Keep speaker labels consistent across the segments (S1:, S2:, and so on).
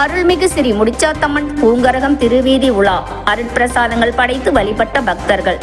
S1: அருள்மிகு ஸ்ரீ முடிச்சாத்தம்மன் பூங்கரகம் திருவீதி உலா. அருட்பிரசாதங்கள் படைத்து வழிபட்ட பக்தர்கள்.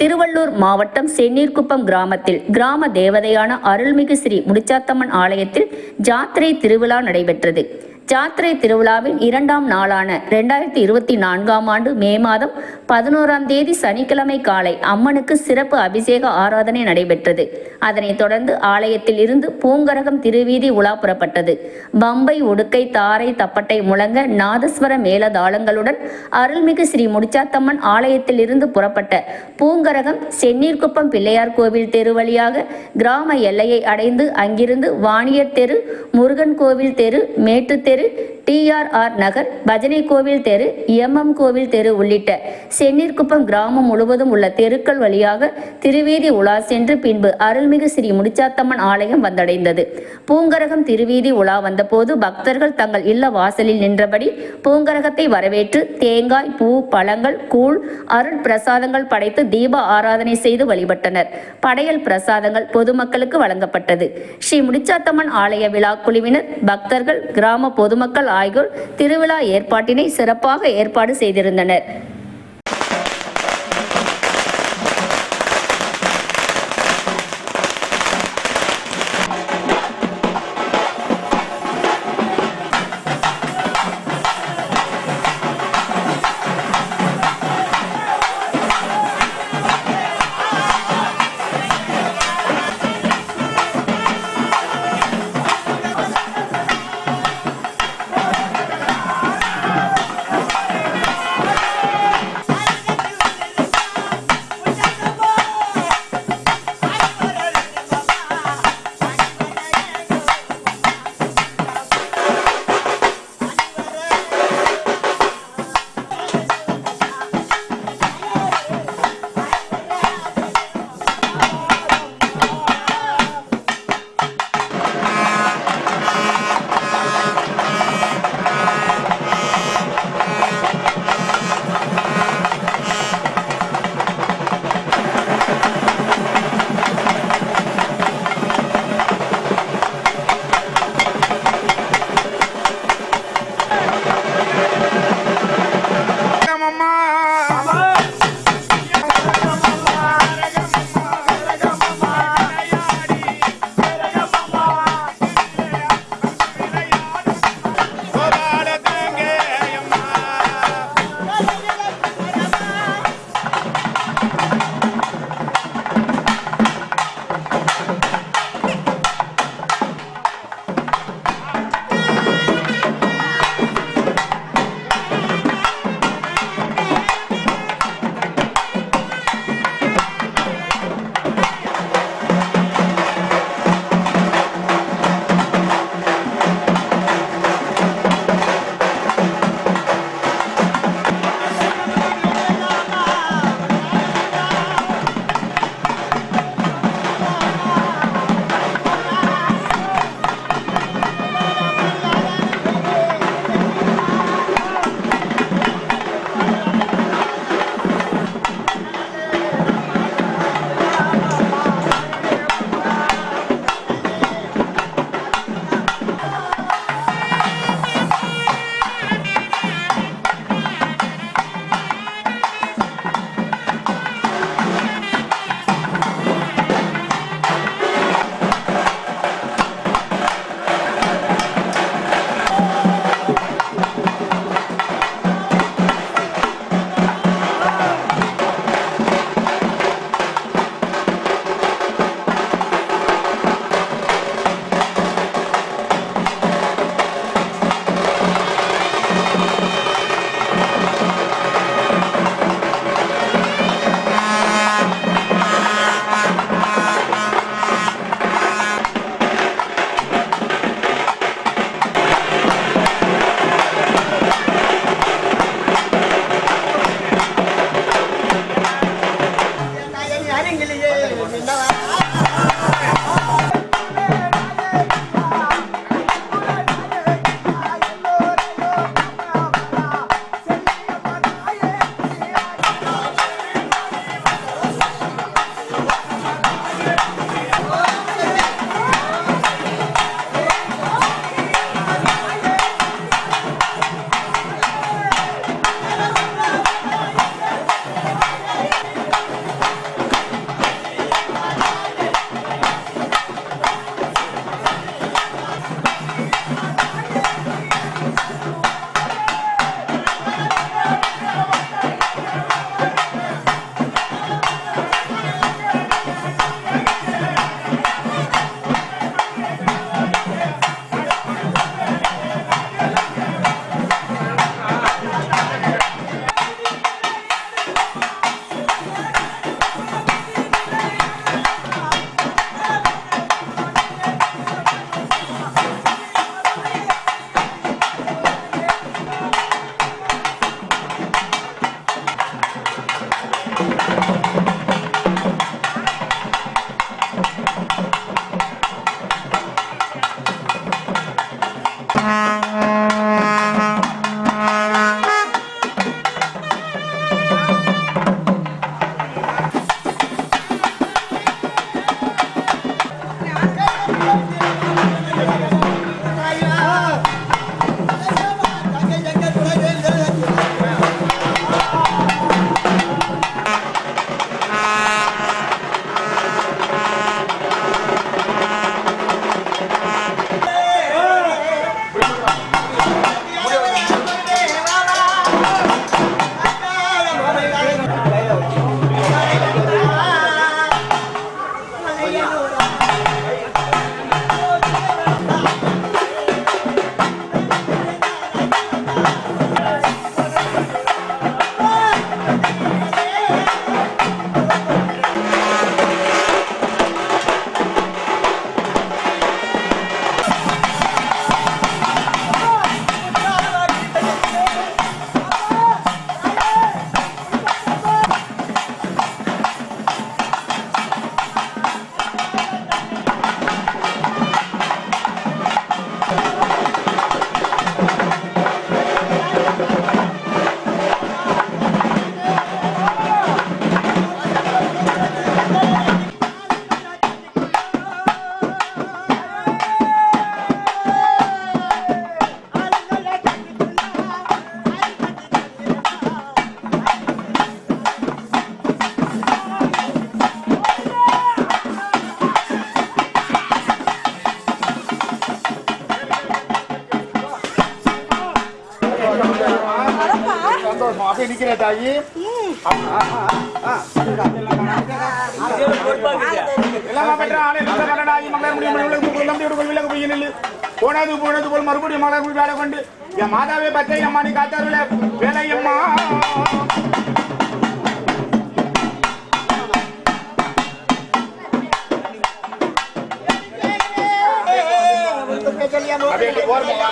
S1: திருவள்ளூர் மாவட்டம் செந்நீர்குப்பம் கிராமத்தில் கிராம தேவதையான அருள்மிகு ஸ்ரீ முடிச்சாத்தம்மன் ஆலயத்தில் ஜாத்திரை திருவிழா நடைபெற்றது. ஜாத்திரை திருவிழாவின் இரண்டாம் நாளான ரெண்டாயிரத்தி இருபத்தி நான்காம் ஆண்டு மே மாதம் பதினோராம் தேதி சனிக்கிழமை காலை அம்மனுக்கு சிறப்பு அபிஷேக ஆராதனை நடைபெற்றது. அதனைத் தொடர்ந்து ஆலயத்தில் இருந்து பூங்கரகம் திருவீதி உலா புறப்பட்டது. பம்பை உடுக்கை தாரை தப்பட்டை முழங்க நாதஸ்வர மேலதாளங்களுடன் அருள்மிகு ஸ்ரீ முடிச்சாத்தம்மன் ஆலயத்தில் இருந்து புறப்பட்ட பூங்கரகம் செந்நீர்குப்பம் பிள்ளையார் கோவில் தெரு வழியாக கிராம எல்லையை அடைந்து அங்கிருந்து வாணியர் தெரு முருகன் கோவில் தெரு மேட்டு தெரு டிஆர்ஆர் நகர் பஜனை கோவில் தெரு எம்எம் கோவில் தெரு உள்ளிட்ட செந்நீர்குப்பம் கிராமம் முழுவதும் உள்ள தெருக்கள் வழியாக திருவீதி உலா சென்று பின்பு அருள்மிகு ஸ்ரீ முடிச்சாத்தம்மன் ஆலயம் வந்தடைந்தது. பூங்கரகம் திருவீதி உலா வந்தபோது பக்தர்கள் தங்கள் இல்ல வாசலில் நின்றபடி பூங்கரகத்தை வரவேற்று தேங்காய் பூ பழங்கள் கூழ் அருள் பிரசாதங்கள் படைத்து தீப ஆராதனை செய்து வழிபட்டனர். படையல் பிரசாதங்கள் பொதுமக்களுக்கு வழங்கப்பட்டது. ஸ்ரீ முடிச்சாத்தம்மன் ஆலய விழா குழுவினர் பக்தர்கள் கிராம பொதுமக்கள் ஆகியோர் திருவிழா ஏற்பாட்டினை சிறப்பாக ஏற்பாடு செய்திருந்தனர்.
S2: நில்லு போனது போனது போல் மறுபடியும் மலர் முடி வேலை கொண்டு என் மாதாவே பச்சை அம்மா நீ காத்தாருல வேலையம்மா அப்படியே ஓரமா